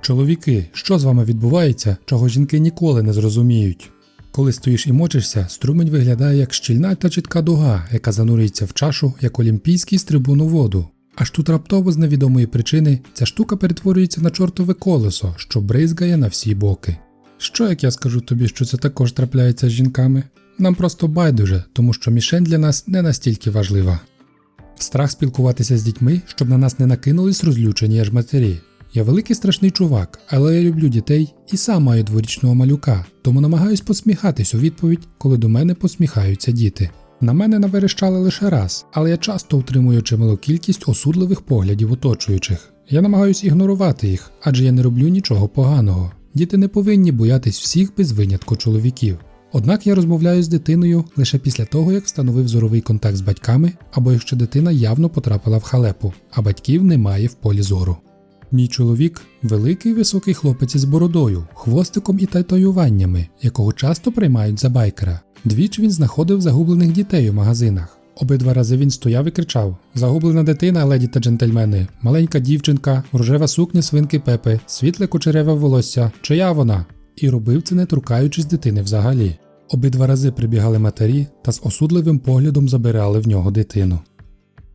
Чоловіки, що з вами відбувається, чого жінки ніколи не зрозуміють? Коли стоїш і мочишся, струмень виглядає як щільна та чітка дуга, яка занурюється в чашу, як олімпійський стрибун у воду. Аж тут раптово з невідомої причини ця штука перетворюється на чортове колесо, що бризгає на всі боки. Що як я скажу тобі, що це також трапляється з жінками? Нам просто байдуже, тому що мішень для нас не настільки важлива. Страх спілкуватися з дітьми, щоб на нас не накинулись розлючені аж матері. Я великий страшний чувак, але я люблю дітей і сам маю дворічного малюка, тому намагаюсь посміхатись у відповідь, коли до мене посміхаються діти. На мене наверещали лише раз, але я часто утримую чималу кількість осудливих поглядів оточуючих. Я намагаюсь ігнорувати їх, адже я не роблю нічого поганого. Діти не повинні боятись всіх без винятку чоловіків. Однак я розмовляю з дитиною лише після того, як встановив зоровий контакт з батьками, або якщо дитина явно потрапила в халепу, а батьків немає в полі зору. Мій чоловік великий високий хлопець із бородою, хвостиком і татуюваннями, якого часто приймають за байкера. Двічі він знаходив загублених дітей у магазинах. Обидва рази він стояв і кричав: Загублена дитина, леді та джентльмени, маленька дівчинка, рожева сукня свинки Пепи, світле кучереве волосся, чия вона? І робив це не торкаючись дитини взагалі. Обидва рази прибігали матері та з осудливим поглядом забирали в нього дитину.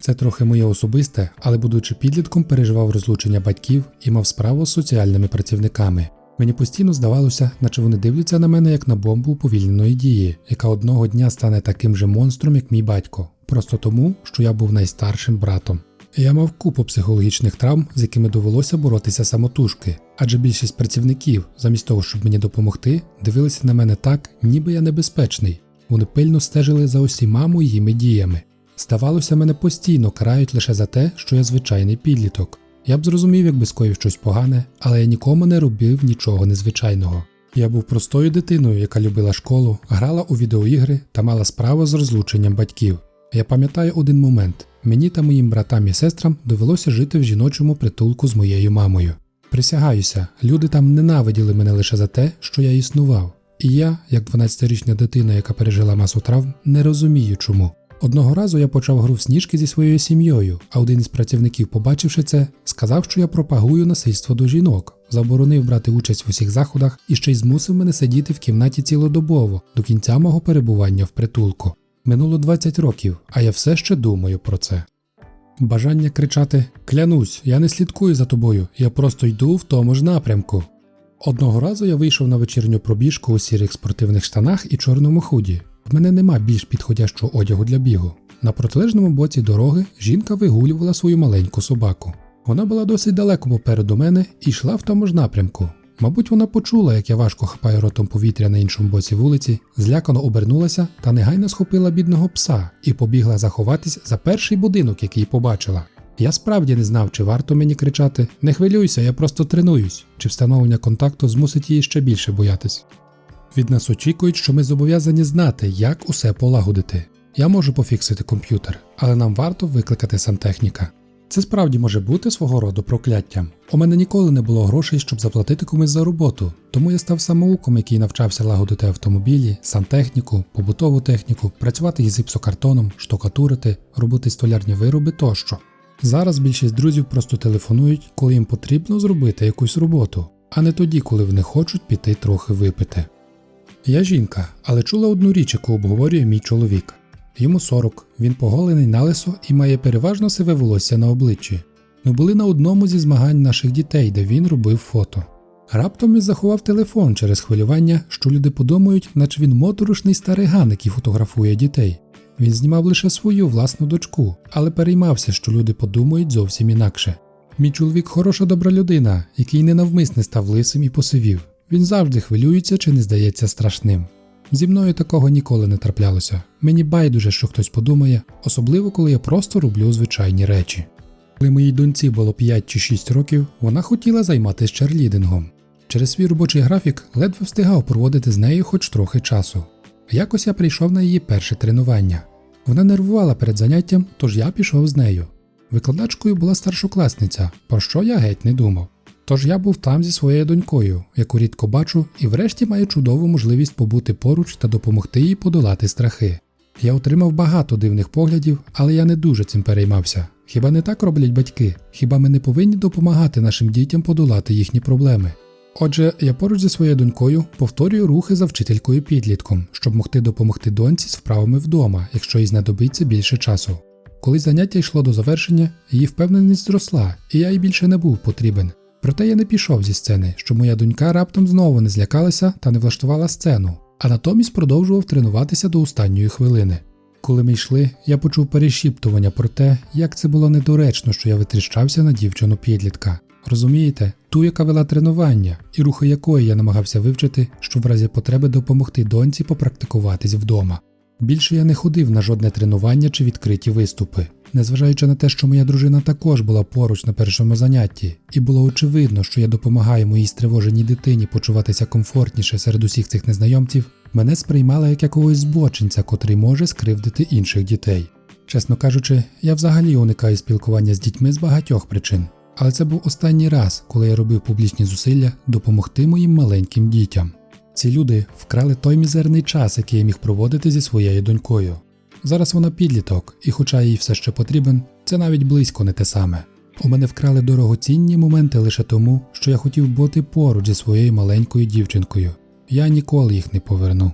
Це трохи моє особисте, але будучи підлітком, переживав розлучення батьків і мав справу з соціальними працівниками. Мені постійно здавалося, наче вони дивляться на мене як на бомбу уповільненої дії, яка одного дня стане таким же монстром, як мій батько, просто тому, що я був найстаршим братом. Я мав купу психологічних травм, з якими довелося боротися самотужки, адже більшість працівників, замість того, щоб мені допомогти, дивилися на мене так, ніби я небезпечний. Вони пильно стежили за усіма моїми діями. Здавалося, мене постійно карають лише за те, що я звичайний підліток. Я б зрозумів, якби скоїв щось погане, але я нікому не робив нічого незвичайного. Я був простою дитиною, яка любила школу, грала у відеоігри та мала справу з розлученням батьків. Я пам'ятаю один момент: мені та моїм братам і сестрам довелося жити в жіночому притулку з моєю мамою. Присягаюся, люди там ненавиділи мене лише за те, що я існував. І я, як 12-річна дитина, яка пережила масу травм, не розумію чому. Одного разу я почав гру в сніжки зі своєю сім'єю, а один із працівників, побачивши це, сказав, що я пропагую насильство до жінок, заборонив брати участь в усіх заходах і ще й змусив мене сидіти в кімнаті цілодобово до кінця мого перебування в притулку. Минуло 20 років, а я все ще думаю про це. Бажання кричати Клянусь, я не слідкую за тобою, я просто йду в тому ж напрямку. Одного разу я вийшов на вечірню пробіжку у сірих спортивних штанах і чорному худі. В мене нема більш підходящого одягу для бігу. На протилежному боці дороги жінка вигулювала свою маленьку собаку. Вона була досить далеко попереду мене і йшла в тому ж напрямку. Мабуть, вона почула, як я важко хапаю ротом повітря на іншому боці вулиці, злякано обернулася та негайно схопила бідного пса і побігла заховатись за перший будинок, який побачила. Я справді не знав, чи варто мені кричати Не хвилюйся, я просто тренуюсь, чи встановлення контакту змусить її ще більше боятись. Від нас очікують, що ми зобов'язані знати, як усе полагодити. Я можу пофіксити комп'ютер, але нам варто викликати сантехніка. Це справді може бути свого роду прокляттям. У мене ніколи не було грошей, щоб заплатити комусь за роботу, тому я став самоуком, який навчався лагодити автомобілі, сантехніку, побутову техніку, працювати із гіпсокартоном, штукатурити, робити столярні вироби тощо. Зараз більшість друзів просто телефонують, коли їм потрібно зробити якусь роботу, а не тоді, коли вони хочуть піти трохи випити. Я жінка, але чула одну річ, яку обговорює мій чоловік. Йому 40, він поголений налисо і має переважно сиве волосся на обличчі. Ми були на одному зі змагань наших дітей, де він робив фото. Раптом він заховав телефон через хвилювання, що люди подумають, наче він моторошний старий ган, який фотографує дітей. Він знімав лише свою власну дочку, але переймався, що люди подумають зовсім інакше. Мій чоловік хороша добра людина, який ненавмисне став лисим і посивів. Він завжди хвилюється чи не здається страшним. Зі мною такого ніколи не траплялося. Мені байдуже, що хтось подумає, особливо коли я просто роблю звичайні речі. Коли моїй доньці було 5 чи 6 років, вона хотіла займатися черлідингом. Через свій робочий графік ледве встигав проводити з нею хоч трохи часу. Якось я прийшов на її перше тренування. Вона нервувала перед заняттям, тож я пішов з нею. Викладачкою була старшокласниця, про що я геть не думав. Тож я був там зі своєю донькою, яку рідко бачу, і врешті маю чудову можливість побути поруч та допомогти їй подолати страхи. Я отримав багато дивних поглядів, але я не дуже цим переймався. Хіба не так роблять батьки? Хіба ми не повинні допомагати нашим дітям подолати їхні проблеми? Отже, я поруч зі своєю донькою повторюю рухи за вчителькою підлітком, щоб могти допомогти доньці з вправами вдома, якщо їй знадобиться більше часу. Коли заняття йшло до завершення, її впевненість зросла, і я їй більше не був потрібен. Проте я не пішов зі сцени, щоб моя донька раптом знову не злякалася та не влаштувала сцену, а натомість продовжував тренуватися до останньої хвилини. Коли ми йшли, я почув перешіптування про те, як це було недоречно, що я витріщався на дівчину підлітка. Розумієте, ту, яка вела тренування, і рухи якої я намагався вивчити, щоб в разі потреби допомогти доньці попрактикуватись вдома. Більше я не ходив на жодне тренування чи відкриті виступи, незважаючи на те, що моя дружина також була поруч на першому занятті, і було очевидно, що я допомагаю моїй стривоженій дитині почуватися комфортніше серед усіх цих незнайомців, мене сприймала як якогось збочинця, котрий може скривдити інших дітей. Чесно кажучи, я взагалі уникаю спілкування з дітьми з багатьох причин, але це був останній раз, коли я робив публічні зусилля допомогти моїм маленьким дітям. Ці люди вкрали той мізерний час, який я міг проводити зі своєю донькою. Зараз вона підліток, і хоча їй все ще потрібен, це навіть близько не те саме. У мене вкрали дорогоцінні моменти лише тому, що я хотів бути поруч зі своєю маленькою дівчинкою. Я ніколи їх не поверну.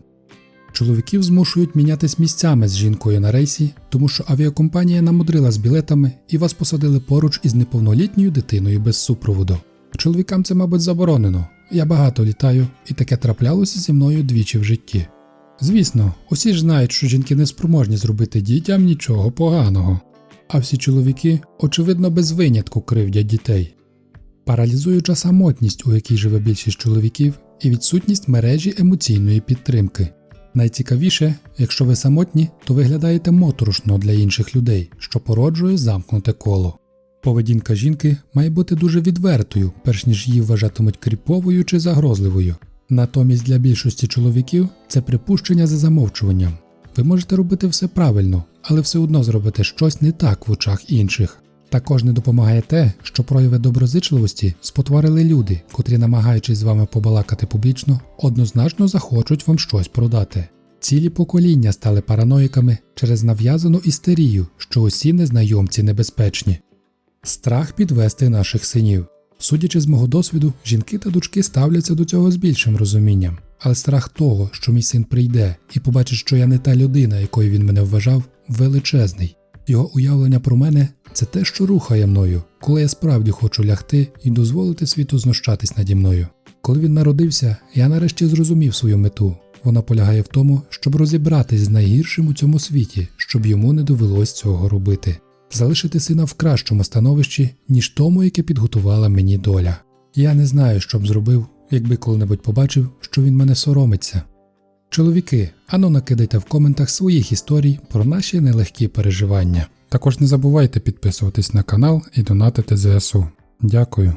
Чоловіків змушують мінятись місцями з жінкою на рейсі, тому що авіакомпанія намудрила з білетами і вас посадили поруч із неповнолітньою дитиною без супроводу. Чоловікам це, мабуть, заборонено. Я багато літаю, і таке траплялося зі мною двічі в житті. Звісно, усі ж знають, що жінки не спроможні зробити дітям нічого поганого, а всі чоловіки, очевидно, без винятку кривдять дітей. Паралізуюча самотність, у якій живе більшість чоловіків, і відсутність мережі емоційної підтримки. Найцікавіше, якщо ви самотні, то виглядаєте моторошно для інших людей, що породжує замкнуте коло. Поведінка жінки має бути дуже відвертою, перш ніж її вважатимуть кріповою чи загрозливою. Натомість для більшості чоловіків це припущення за замовчуванням. Ви можете робити все правильно, але все одно зробите щось не так в очах інших. Також не допомагає те, що прояви доброзичливості спотворили люди, котрі, намагаючись з вами побалакати публічно, однозначно захочуть вам щось продати. Цілі покоління стали параноїками через нав'язану істерію, що усі незнайомці небезпечні. Страх підвести наших синів. Судячи з мого досвіду, жінки та дочки ставляться до цього з більшим розумінням, але страх того, що мій син прийде і побачить, що я не та людина, якою він мене вважав, величезний. Його уявлення про мене це те, що рухає мною, коли я справді хочу лягти і дозволити світу знущатись наді мною. Коли він народився, я нарешті зрозумів свою мету. Вона полягає в тому, щоб розібратись з найгіршим у цьому світі, щоб йому не довелось цього робити, залишити сина в кращому становищі, ніж тому, яке підготувала мені доля. Я не знаю, що б зробив, якби коли-небудь побачив, що він мене соромиться. Чоловіки, ану накидайте в коментах своїх історій про наші нелегкі переживання. Також не забувайте підписуватись на канал і донатити ЗСУ. Дякую.